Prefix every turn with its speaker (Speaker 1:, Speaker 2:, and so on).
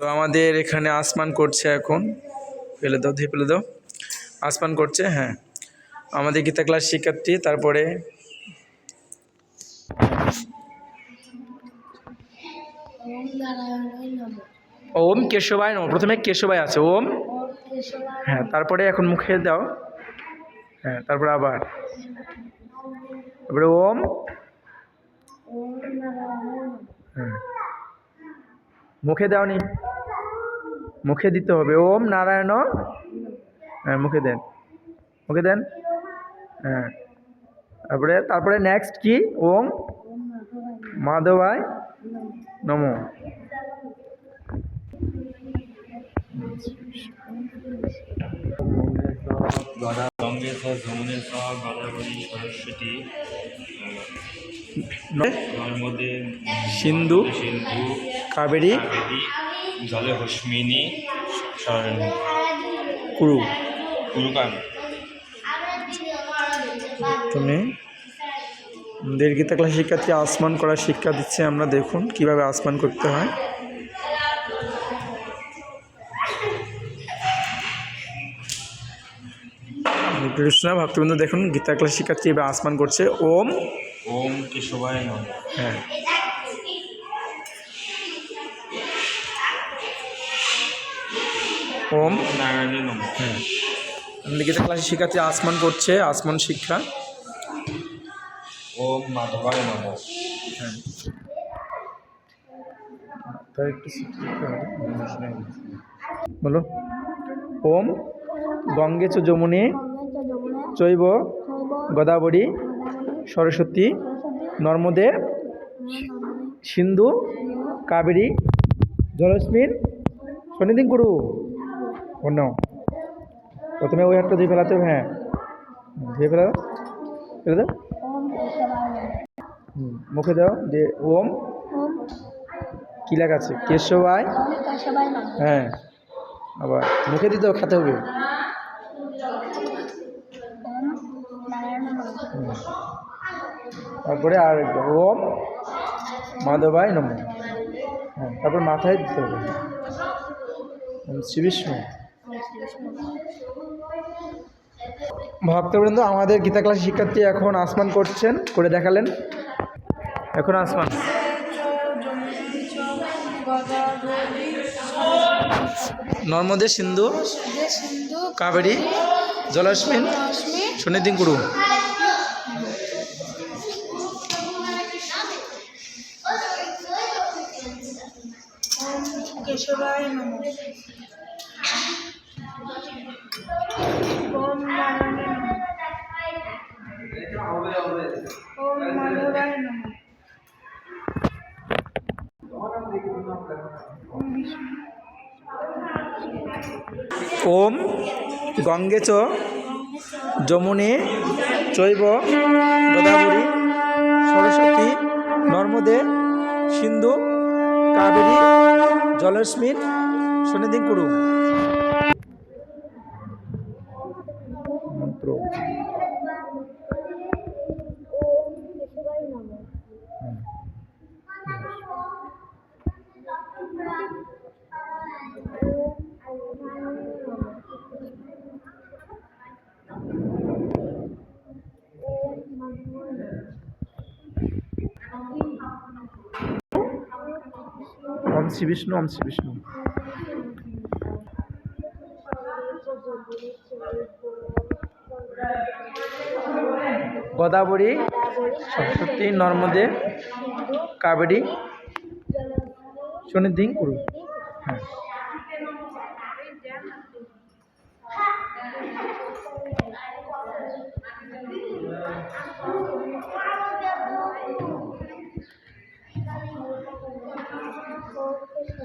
Speaker 1: তো আমাদের এখানে আসমান করছে এখন। ফেলে দাও, ধুয়ে ফেলে দাও। আসমান করছে হ্যাঁ। আমাদের গীতা ক্লাস শিক্ষার্থী, তারপরে
Speaker 2: ওম
Speaker 1: কেশবায় নম। প্রথমে কেশবায় আছে, ওম। হ্যাঁ তারপরে এখন মুখে দাও। হ্যাঁ তারপরে আবার। তারপরে ওম। হ্যাঁ। মুখে দাওনি। মুখে দিতে হবে। ওম নারায়ণ হ্যাঁ মুখে দেন। মুখে দেন? হ্যাঁ। তারপরে তারপরে নেক্সট কি? ওম
Speaker 2: মাধবায় নমঃ।
Speaker 3: গদাবরী সরস্বতী নর্মদে
Speaker 1: সিন্ধু
Speaker 3: সিন্ধু
Speaker 1: কাবেরী।
Speaker 3: জলে হস্মিনী
Speaker 1: কুরু।
Speaker 3: কুরুকান।
Speaker 1: তুমি আমাদের গীতা ক্লাস শিক্ষার্থী আসমান করার শিক্ষা দিচ্ছে আমরা দেখুন কীভাবে আসমান করতে হয়। কৃষ্ণ ভক্তবৃন্দ দেখুন গীতা ক্লাস শিক্ষার্থী এবার আসমান করছে। ওম।
Speaker 3: ওম কেশবায় নম।
Speaker 1: হ্যাঁ। ওম।
Speaker 3: নম।
Speaker 1: হ্যাঁ। ক্লাসের শিক্ষার্থী আসমান করছে আসমান শিক্ষা।
Speaker 3: ওম মাধবায় নম।
Speaker 1: হ্যাঁ। বলো। ওম গঙ্গে চ যমুনে চৈব গোদাবরী সরস্বতী নর্মদে সিন্ধু কাবেরী জলস্মিন সন্নিধিং কুরু। অন্য প্রথমে ওই হাতটা ধুয়ে ফেলাতে হবে, হ্যাঁ। ধুয়ে ফেলা দাও। ফেলে দাও মুখে দাও যে ওম। কী কেশবায়
Speaker 2: কেশবায় নমঃ
Speaker 1: হ্যাঁ। আবার মুখে দিতেও খেতে হবে। তারপরে আর ওম মাধবায় নম। হ্যাঁ তারপর মাথায় দিতে হবে। শ্রী বিষ্ণু। ভক্তবৃন্দ আমাদের গীতা ক্লাসের শিক্ষার্থী এখন আসমান করছেন করে দেখালেন। এখন আসমান। নর্মদে সিন্ধু
Speaker 2: সিন্ধু
Speaker 1: কাবেরী জলস্মিন
Speaker 2: রশ্মি
Speaker 1: সন্নিধিং
Speaker 2: কেশবায় নমঃ ওম নারায়ণায় নমঃ ওম মাধবায় নমঃ ওম
Speaker 1: গঙ্গেচ যমুনে চৈব গোদাবরী সরস্বতী নর্মদে সিন্ধু কাবেরী জলস্মিত সন্নিধিং কুরু ওম শ্রী বিষ্ণু ওম শ্রী বিষ্ণু। গোদাবরী সরস্বতী নর্মদে কাবেরী সন্নিধিং কুরু। হ্যাঁ।